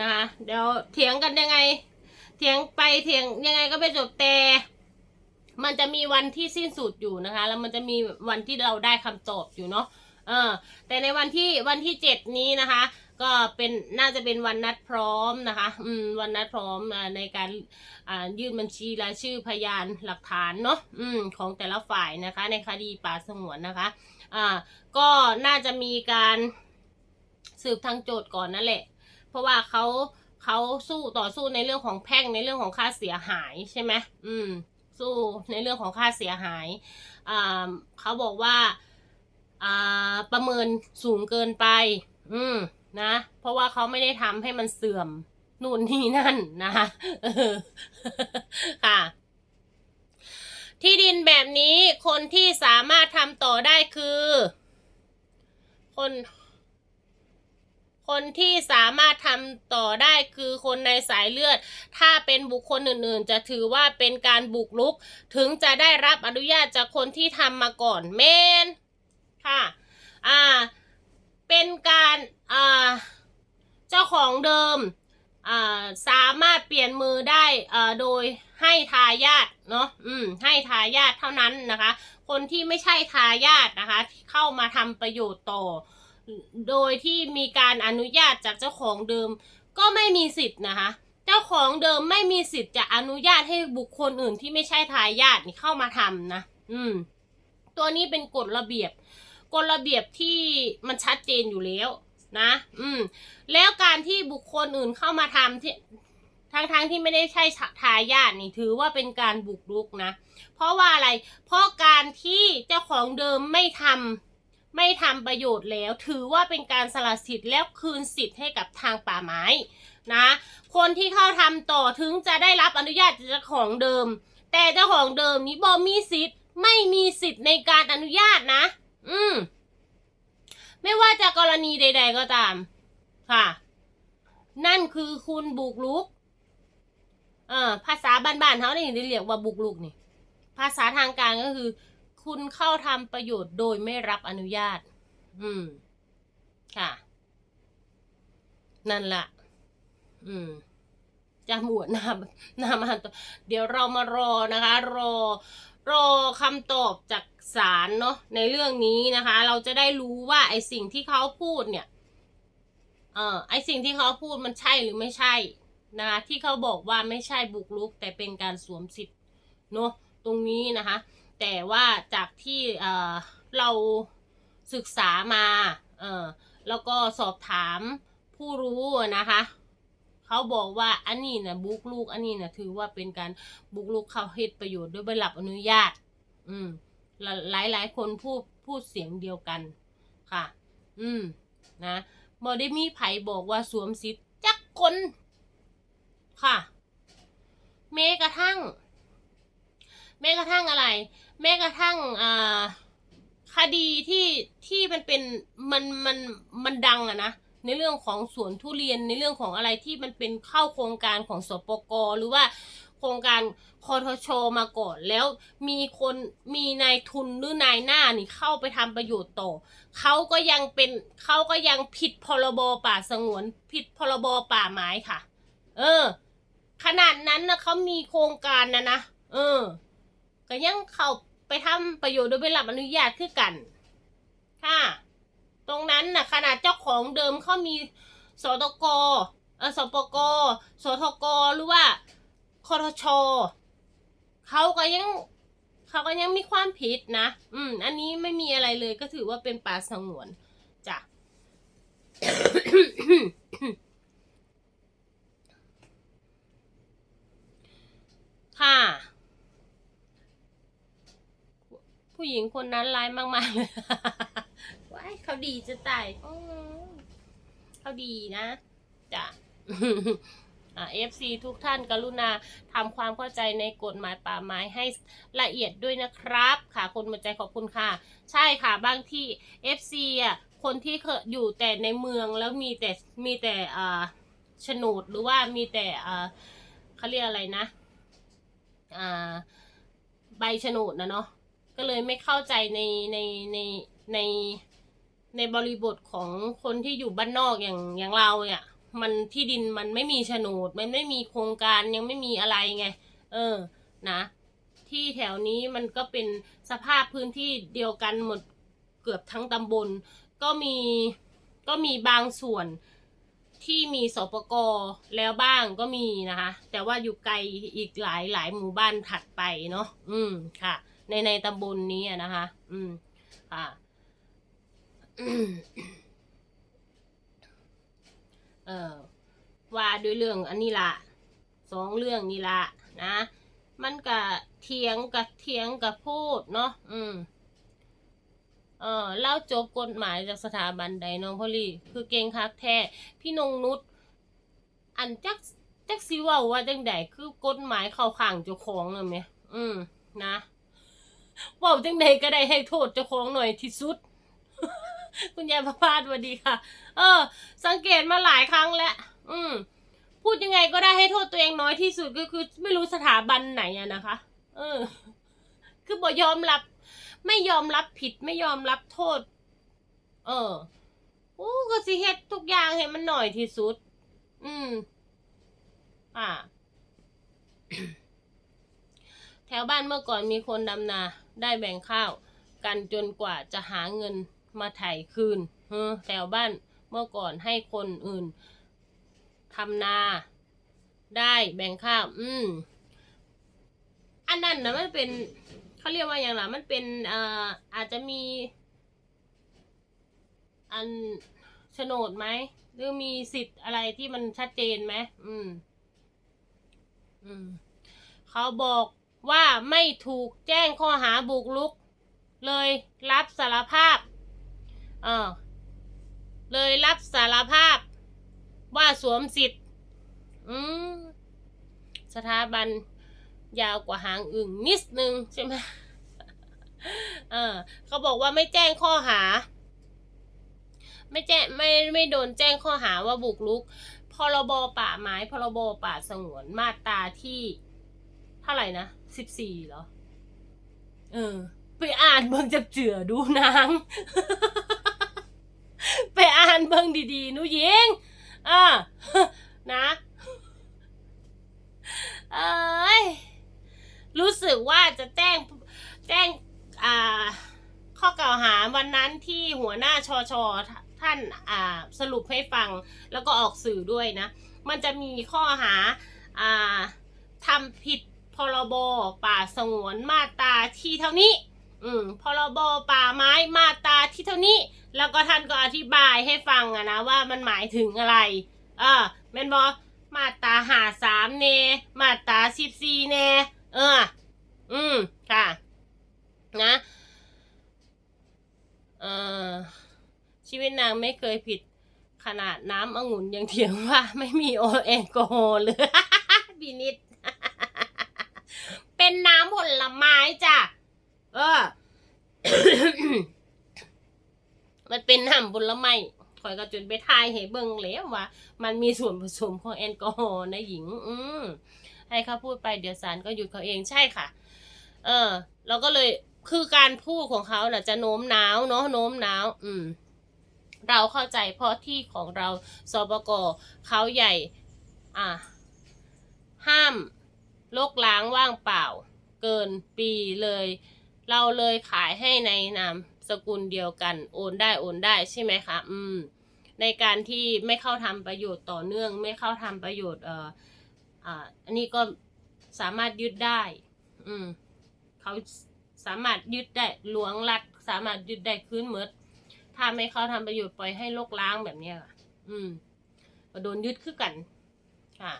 นะคะเดี๋ยวเถียงกันยังไง เถียงไปเถียงยังไงก็ไม่จบแต่ มันจะมีวันที่สิ้นสุดอยู่นะคะ แล้วมันจะมีวันที่เราได้คำตอบอยู่เนาะเออแต่ในวันที่วันที่เจ็ดนี้นะคะ ก็เป็นน่าจะเป็นวันนัดพร้อมนะคะอืมวันนัดพร้อมในการยื่นบัญชีรายชื่อพยานหลักฐานเนาะอืมของแต่ละฝ่ายนะคะ ในคดีป่าสงวนนะคะอ่าก็น่าจะมีการสืบทางโจทย์ก่อนนั่นแหละ ราะว่าเขาเขาสู้ต่อสู้ในเรื่องของแพ่งในเรื่องของค่าเสียหายใช่ไหมอืม สู้ในเรื่องของค่าเสียหายอ่าเขาบอกว่าอ่าประเมินสูงเกินไป อืมนะ เพราะว่าเขาไม่ได้ทำให้มันเสื่อมนู่นนี่นั่นนะคะค่ะ ที่ดินแบบนี้คนที่สามารถทำต่อได้คือ คน คนที่สามารถทำต่อได้คือคนในสายเลือด ถ้าเป็นบุคคลอื่นๆ จะถือว่าเป็นการบุกรุก ถึงจะได้รับอนุญาตจากคนที่ทำมาก่อนเมนค่ะ อ่า เป็นการ อ่า เจ้าของเดิม อ่า สามารถเปลี่ยนมือได้ อ่า โดยให้ทายาทเนาะ อืม ให้ทายาทเท่านั้นนะคะ คนที่ไม่ใช่ทายาทนะคะ เข้ามาทำประโยชน์ต่อ โดยที่มีการอนุญาตจากเจ้าของเดิม ก็ไม่มีสิทธิ์นะคะ เจ้าของเดิมไม่มีสิทธิ์จะอนุญาตให้บุคคลอื่นที่ไม่ใช่ทายาทนี่เข้ามาทำนะ อืม ตัวนี้เป็นกฎระเบียบ กฎระเบียบที่มันชัดเจนอยู่แล้วนะ อืม แล้วการที่บุคคลอื่นเข้ามาทำที่ทั้งๆทที่ไม่ได้ใช่ทายาทนี่ถือว่าเป็นการบุกรุกนะ เพราะว่าอะไร เพราะการที่เจ้าของเดิมไม่ทำ ไม่ทำประโยชน์แล้ว ถือว่าเป็นการสละสิทธิ์แล้วคืนสิทธิ์ให้กับทางป่าไม้นะ คนที่เข้าทำต่อถึงจะได้รับอนุญาตจากเจ้าของเดิม แต่เจ้าของเดิมนี้บอมีสิทธิ์ ไม่มีสิทธิ์ในการอนุญาตนะ อืม ไม่ว่าจะกรณีใด ๆ ก็ตาม ค่ะ นั่นคือคุณบุกรุก เอ่อภาษาบ้านๆเขาเนี่ยเรียกว่าบุกรุกนี่ ภาษาทางการก็คือ คุณเข้าทำประโยชน์โดยไม่รับอนุญาต อืม ค่ะ นั่นแหละอืมจำหมวดนานามาเดี๋ยวเรามารอนะคะ รอ รอคำตอบจากศาลเนาะในเรื่องนี้นะคะ เราจะได้รู้ว่าไอสิ่งที่เขาพูดเนี่ย เออไอสิ่งที่เขาพูดมันใช่หรือไม่ใช่นะคะที่เขาบอกว่าไม่ใช่บุกรุก แต่เป็นการสวมสิทธิ์เนาะตรงนี้นะคะ แต่ว่าจากที่เออเราศึกษามาเออแล้วก็สอบถามผู้รู้นะคะเขาบอกว่าอันนี้นะบุกลุกอันนี้นะถือว่าเป็นการบุกลุกเข้าเฮ็ดประโยชน์โดยไม่รับอนุญาต อืม หลายหลายคนพูดพูดเสียงเดียวกัน ค่ะ อืม นะบอได้มีไผบอกว่าสวมสิทธิ์จักคน ค่ะแม้กระทั่ง แม้กระทั่งอะไร แม้กระทั่งอ่าคดีที่ที่มันเป็นมันมันมันดังอะนะในเรื่องของสวนทุเรียนในเรื่องของอะไรที่มันเป็นเข้าโครงการของสปกหรือว่าโครงการคอทชมาก่อนแล้วมีคนมีนายทุนหรือนายหน้านี่เข้าไปทำประโยชน์ต่อเขาก็ยังเป็นเขาก็ยังผิดพรบป่าสงวนผิดพรบป่าไม้ค่ะ เออ ขนาดนั้นนะเขามีโครงการนะนะเออ ก็ยังเข้าไปทำประโยชน์โดยไม่รับอนุญาตคือกันค่ะตรงนั้นน่ะขนาดเจ้าของเดิมเขามีสตกเออสปกสทกหรือว่าคอทชเขาก็ยังเขาก็ยังมีความผิดนะ อืม อันนี้ไม่มีอะไรเลยก็ถือว่าเป็นป่าสงวนจ้ะค่ะ ผู้หญิงคนนั้นร้ายมากๆเลยว้ายเขาดีจะตายเขาดีนะจ้ะอ่า FC ทุกท่านกรุณาทำความเข้าใจในกฎหมายป่าไม้ให้ละเอียดด้วยนะครับ ค่ะคนมดใจขอบคุณค่ะ ใช่ค่ะบางที่ FC อะคนที่เคยอยู่แต่ในเมืองแล้วมีแต่มีแต่อ่าโฉนดหรือว่ามีแต่อ่าเขาเรียกอะไรนะอ่าใบโฉนดนะเนาะ ก็เลยไม่เข้าใจในในในในในบริบทของคนที่อยู่บ้านนอกอย่างอย่างเราเนี่ย มันที่ดินมันไม่มีโฉนด มันไม่มีโครงการยังไม่มีอะไรไง เออนะ ที่แถวนี้มันก็เป็นสภาพพื้นที่เดียวกันหมดเกือบทั้งตำบล ก็มีก็มีบางส่วนที่มีสปกแล้วบ้างก็มีนะคะ แต่ว่าอยู่ไกลอีกหลายหลายหมู่บ้านถัดไปเนาะอืมค่ะ ในในตำบลนี้อะนะคะ อืมค่ะเออว่าด้วยเรื่องอันนี้ละสองเรื่องนี้ละนะมันก็เถียงกับเถียงกับพูดเนาะอืมเออเล่าจบกฎหมายจากสถาบันใดน้องพอลี่คือเก่งคักแท้พี่นงนุชอันจักจักสิว่าว่าจังใดคือกฎหมายเข้าข้างเจ้าของเลยไหมอืมนะ เว่าจังใดก็ได้ให้โทษเจ้าของหน่อยที่สุด คุณยายประพาสสวัสดีค่ะ เออ สังเกตมาหลายครั้งแล้ว อืม พูดยังไงก็ได้ให้โทษตัวเองน้อยที่สุดก็คือ ไม่รู้สถาบันไหนอะนะคะ เออ คือบ่ยอมรับ ไม่ยอมรับผิดไม่ยอมรับโทษ เออโอ้ก็สิเฮ็ดทุกอย่างให้มันหน่อยที่สุด อืม อ่า แถวบ้านเมื่อก่อนมีคนดำนาได้แบ่งข้าว กันจนกว่าจะหาเงินมาไถ่คืนเออแถวบ้านเมื่อก่อนให้คนอื่นทำนา ได้แบ่งข้าว อืม อันนั้นนะมันเป็นเขาเรียกว่าอย่างไรมันเป็นอ่ออาจจะมี อันโฉนดไหมหรือมีสิทธิ์อะไรที่มันชัดเจนไหมอืม อืม เขาบอก ว่าไม่ถูกแจ้งข้อหาบุกรุก เลยรับสารภาพ เออเลยรับสารภาพ ว่าสวมสิทธิ์ อืมสถาบันยาวกว่าหางอึ่งนิดนึงใช่ไหมเออเขาบอกว่าไม่แจ้งข้อหา ไม่แจ้งไม่ไม่โดนแจ้งข้อหาว่าบุกรุก พรบป่าไม้ พรบป่าสงวนมาตราที่ ท่าไหร่นะสิบสี่เหรอ เออ ไปอ่านเบิ่งจับเจือดูนาง ไปอ่านเบิ่งดีๆหนูหญิงอ่านะเอ้ยรู้สึกว่าจะแจ้งแจ้งอ่าข้อกล่าวหาวันนั้นที่หัวหน้าชอชอท่านอ่าสรุปให้ฟังแล้วก็ออกสื่อด้วยนะ มันจะมีข้อหาอ่าทำผิด พรบป่าสงวนมาตราที่เท่านี้ อืมพรบป่าไม้มาตราที่เท่านี้ แล้วก็ท่านก็อธิบายให้ฟังอะนะว่ามันหมายถึงอะไร เอ่าแม่นบอมาตราหาสามเน มาตราสิบสี่เน เออ อืม ค่ะ นะเออชีวิตนางไม่เคยผิดขนาดน้ำองุ่นยังเถียงว่าไม่มีโอแอลกอฮอล์เลย บินิด เป็นน้ำผลไม้จ้ะ เออ มันเป็นน้ำผลไม้คอยก็จนไปทายให้เบิ่งแล้วว่า มันมีส่วนผสมของแอลกอฮอล์นะหญิง อืมให้เขาพูดไปเดี๋ยวสารก็หยุดเขาเองใช่ค่ะ เออ เราก็เลยคือการพูดของเขาน่ะจะโน้มน้าวเนาะโน้มน้าว อืม เราเข้าใจเพราะที่ของเราสปกเขาใหญ่ อะห้าม ลกล้างว่างเปล่า เกินปีเลย เราเลยขายให้ในนามสกุลเดียวกัน โอนได้โอนได้ใช่ไหมคะอืม ในการที่ไม่เข้าทำประโยชน์ต่อเนื่อง ไม่เข้าทำประโยชน์เอ่ออ่าอันนี้ก็สามารถยึดได้ อืมเขาสามารถยึดได้หลวงรัฐสามารถยึดได้คืนหมดถ้าไม่เข้าทำประโยชน์ปล่อยให้โลกล้างแบบเนี้ยอืมก็โดนยึดคือกันค่ะ